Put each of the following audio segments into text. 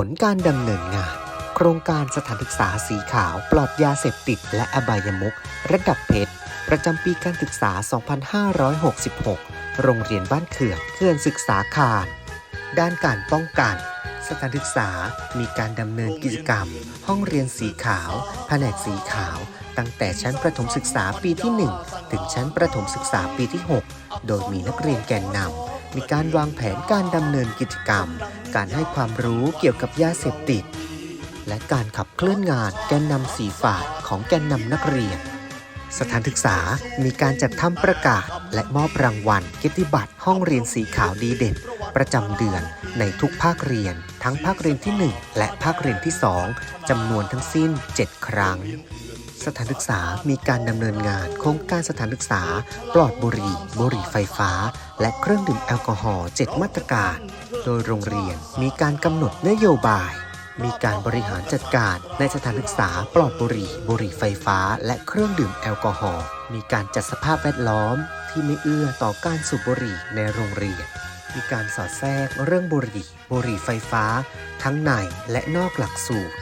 ผลการดำเนินงาน โครงการสถานศึกษาสีขาวปลอดยาเสพติดและอบายมุขระดับเพชรประจำปีการศึกษา 2566 โรงเรียนบ้านเขื่อนเขื่อนศึกษาคารด้านการป้องกัน สถานศึกษามีการดำเนินกิจกรรม ห้องเรียนสีขาว แผนกสีขาว ตั้งแต่ชั้นประถมศึกษาปีที่ 1 ถึงชั้นประถมศึกษาปีที่ 6 โดยมีนักเรียนแกนนำ มีการวางแผนการดำเนินกิจกรรม การให้ความรู้เกี่ยวกับยาเสพติด และการขับเคลื่อนงานแกนนำสีฝ่ายของแกนนำนักเรียน สถานศึกษามีการจัดทำประกาศ และมอบรางวัลเกียรติบัตรห้องเรียนสีขาวดีเด่น ประจำเดือนในทุกภาคเรียน ทั้งภาคเรียนที่ 1 และภาคเรียนที่ 2จำนวนทั้งสิ้น 7 ครั้ง สถานศึกษามีการดำเนินงานโครงการสถานศึกษา ปลอดบุหรี่ บุหรี่ไฟฟ้า และเครื่องดื่มแอลกอฮอล์7มาตรการ โดยโรงเรียนมีการกำหนดนโยบาย มีการบริหารจัดการในสถานศึกษาปลอดบุหรี่ บุหรี่ไฟฟ้า และเครื่องดื่มแอลกอฮอล์มีการจัดสภาพแวดล้อม ที่ไม่เอื้อต่อการสูบบุหรี่ในโรงเรียนมีการสอดแทรกเรื่องบุหรี่ บุหรี่ไฟฟ้า ทั้งในและนอกหลักสูตร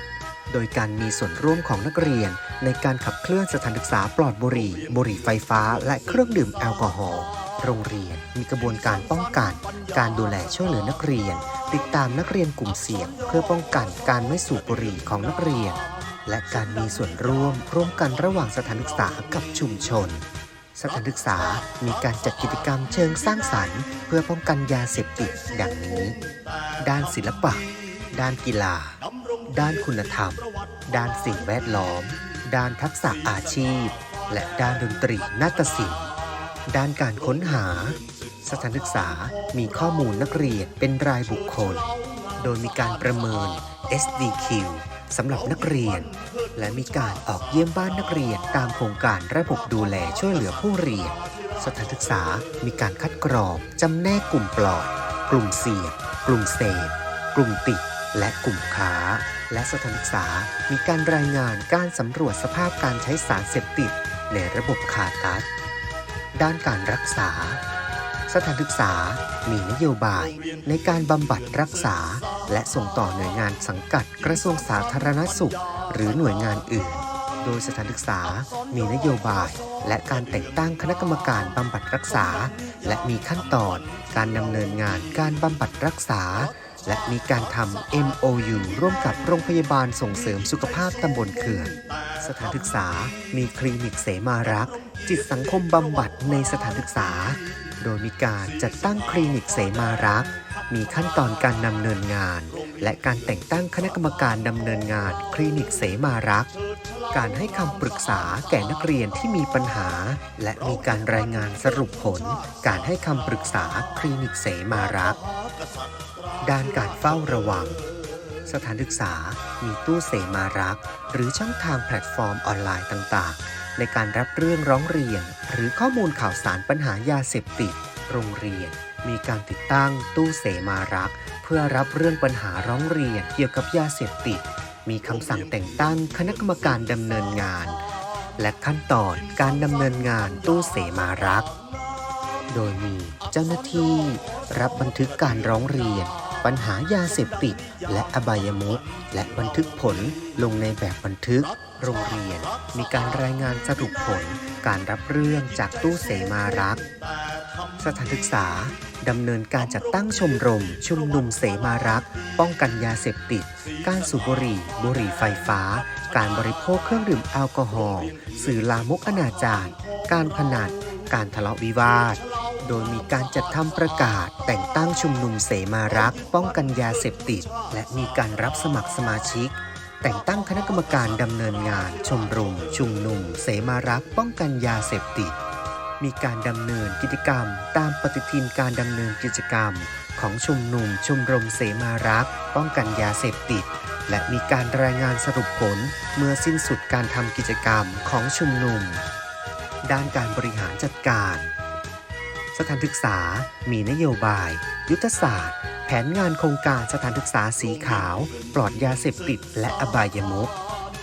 โดยการมีส่วนร่วมของนักเรียน ในการขับเคลื่อนสถานศึกษาปลอดบุหรี่ บุหรี่ไฟฟ้า และเครื่องดื่มแอลกอฮอล์โรงเรียนมีกระบวนการป้องกัน การดูแลช่วยเหลือนักเรียน ติดตามนักเรียนกลุ่มเสี่ยง เพื่อป้องกันการไม่สูบบุหรี่ของนักเรียน และการมีส่วนร่วมร่วมกันระหว่างสถานศึกษากับชุมชน สถานศึกษามีการจัดกิจกรรมเชิงสร้างสรรค์ เพื่อป้องกันยาเสพติดดังนี้ ด้านศิลปะ ด้านกีฬา ด้านคุณธรรม ด้านสิ่งแวดล้อม ด้านทักษะอาชีพ และด้านดนตรีนาฏศิลป์ ด้านการค้นหา สถานศึกษามีข้อมูลนักเรียนเป็นรายบุคคล โดยมีการประเมิน SDQ สำหรับนักเรียน และมีการออกเยี่ยมบ้านนักเรียนตามโครงการระบบดูแลช่วยเหลือผู้เรียน สถานศึกษามีการคัดกรองจำแนกกลุ่มปลอด กลุ่มเสี่ยง กลุ่มเสพกลุ่มติด และกลุ่มค้า และสถานศึกษา มีการรายงานการสำรวจสภาพการใช้สารเสพติด ในระบบคาตัส ด้านการรักษา สถานศึกษา มีนโยบายในการบำบัดรักษา และส่งต่อหน่วยงานสังกัดกระทรวงสาธารณสุข หรือหน่วยงานอื่น โดยสถานศึกษา มีนโยบาย และการแต่งตั้งคณะกรรมการบำบัดรักษา และมีขั้นตอนการดำเนินงานการบำบัดรักษา และมีการทำ MOU ร่วมกับโรงพยาบาลส่งเสริมสุขภาพตำบลเขื่อน สถานศึกษา มีคลินิกเสมารัก จิตสังคมบำบัดในสถานศึกษา โดยมีการจัดตั้งคลินิกเสมารัก มีขั้นตอนการดำเนินงาน และการแต่งตั้งคณะกรรมการดำเนินงานคลินิกเสมารัก การให้คำปรึกษาแก่นักเรียนที่มีปัญหา และมีการรายงานสรุปผล การให้คำปรึกษาคลินิกเสมารัก ด้านการเฝ้าระวัง สถานศึกษามีตู้เสมารัก หรือช่องทางแพลตฟอร์มออนไลน์ต่างๆ ในการรับเรื่องร้องเรียน หรือข้อมูลข่าวสารปัญหายาเสพติด โรงเรียน มีการติดตั้งตู้เสมารัก เพื่อรับเรื่องปัญหาร้องเรียนเกี่ยวกับยาเสพติด มีคำสั่งแต่งตั้งคณะกรรมการดำเนินงาน และขั้นตอนการดำเนินงานตู้เสมารัก โดยมีเจ้าหน้าที่รับบันทึกการร้องเรียน ปัญหายาเสพติด และอบายมุขและบันทึกผลลงในแบบบันทึก โรงเรียน มีการรายงานสรุปผลการรับเรื่องจากตู้เสมารัก สถานศึกษาดำเนินการจัดตั้งชมรม ชุมนุมเสมารัก ป้องกันยาเสพติด การสูบบุหรี่ บุหรี่ไฟฟ้า การบริโภคเครื่องดื่มแอลกอฮอล์สื่อลามกอนาจารการพนันการทะเลาะวิวาท โดยมีการจัดทำประกาศ แต่งตั้งชุมนุมเสมารัก ป้องกันยาเสพติด และมีการรับสมัครสมาชิก แต่งตั้งคณะกรรมการดำเนินงาน ชมรม ชุมนุม เสมารัก ป้องกันยาเสพติด มีการดำเนินกิจกรรม ตามปฏิทินการดำเนินกิจกรรม ของชุมนุมชมรมเสมารัก ป้องกันยาเสพติด และมีการรายงานสรุปผลเมื่อสิ้นสุดการทำกิจกรรมของชุมนุม ด้านการบริหารจัดการ สถานศึกษา มีนโยบาย ยุทธศาสตร์ แผนงานโครงการสถานศึกษาสีขาว ปลอดยาเสพติด และอบายมุข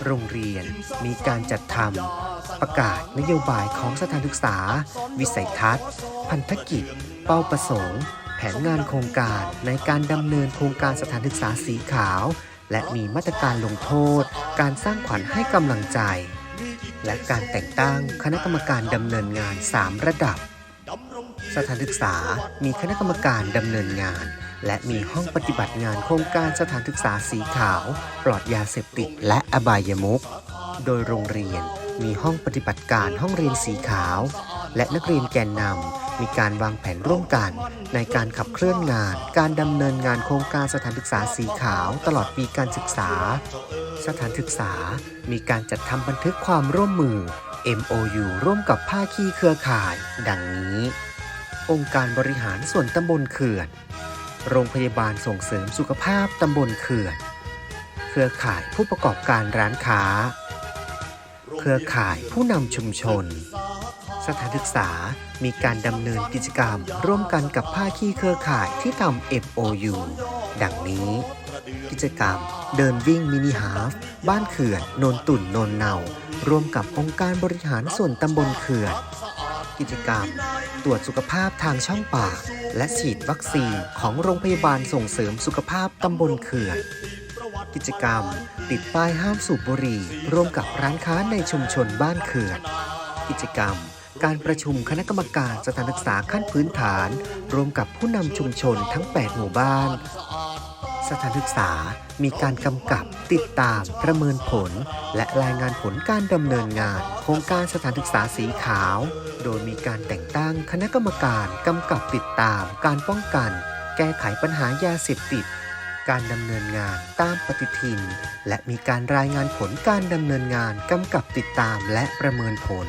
โรงเรียนมีการจัดทำประกาศนโยบายของสถานศึกษา วิสัยทัศน์ พันธกิจ เป้าประสงค์ แผนงานโครงการในการดำเนินโครงการสถานศึกษาสีขาว และมีมาตรการลงโทษ การสร้างขวัญให้กำลังใจ และการแต่งตั้งคณะกรรมการดำเนินงาน 3 ระดับ สถานศึกษามีคณะกรรมการดำเนินงาน และมีห้องปฏิบัติงานโครงการสถานศึกษาสีขาว ปลอดยาเสพติดและอบายมุขโดยโรงเรียนมีห้องปฏิบัติการห้องเรียนสีขาว และนักเรียนแกนนำมีการวางแผนร่วมกัน ในการขับเคลื่อนงาน การดำเนินงานโครงการสถานศึกษาสีขาวตลอดปีการศึกษา สถานศึกษามีการจัดทำบันทึกความร่วมมือ MOU ร่วมกับภาคีเครือข่าย ดังนี้ องค์การบริหารส่วนตำบลเขื่อน โรงพยาบาลส่งเสริมสุขภาพตำบลเขื่อน เครือข่ายผู้ประกอบการร้านค้า เครือข่ายผู้นำชุมชน สถานศึกษามีการดำเนินกิจกรรม ร่วมกันกับภาคีเครือข่ายที่ทำ MOU ดังนี้ กิจกรรมเดินวิ่งมินิฮาฟ บ้านเขื่อนโนนตุ่นโนนเนา ร่วมกับองค์การบริหารส่วนตำบลเขื่อน กิจกรรม ตรวจสุขภาพทางช่องปาก และฉีดวัคซีนของโรงพยาบาลส่งเสริมสุขภาพตำบลเขื่อน กิจกรรม ติดป้ายห้ามสูบบุหรี่ร่วมกับร้านค้าในชุมชนบ้านเขื่อน กิจกรรม การประชุมคณะกรรมการสถานศึกษาขั้นพื้นฐานร่วมกับผู้นำชุมชนทั้ง 8 หมู่บ้าน สถานศึกษา มีการกำกับ ติดตาม ประเมินผล และรายงานผลการดำเนินงาน โครงการสถานศึกษาสีขาว โดยมีการแต่งตั้งคณะกรรมการกำกับติดตาม การป้องกัน แก้ไขปัญหายาเสพติด การดำเนินงานตามปฏิทิน และมีการรายงานผลการดำเนินงานกำกับติดตามและประเมินผล